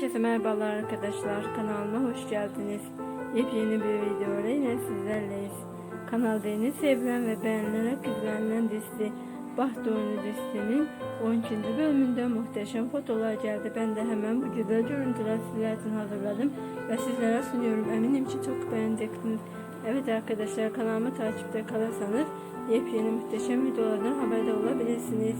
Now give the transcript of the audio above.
Herkese merhabalar arkadaşlar. Kanalıma hoş geldiniz. Yepyeni bir video ile yine sizlerleyiz. Kanalda yeni sevilen ve beğenilerek izlenen dizisi Baht Oyunu dizisinin 12. bölümünde muhteşem fotolar geldi. Ben de hemen bu güzel görüntüler sizler için hazırladım ve sizlere sunuyorum. Eminim ki çok beğeneceksiniz. Evet arkadaşlar kanalıma takipte kalırsanız yepyeni muhteşem videolardan haberdar olabilirsiniz.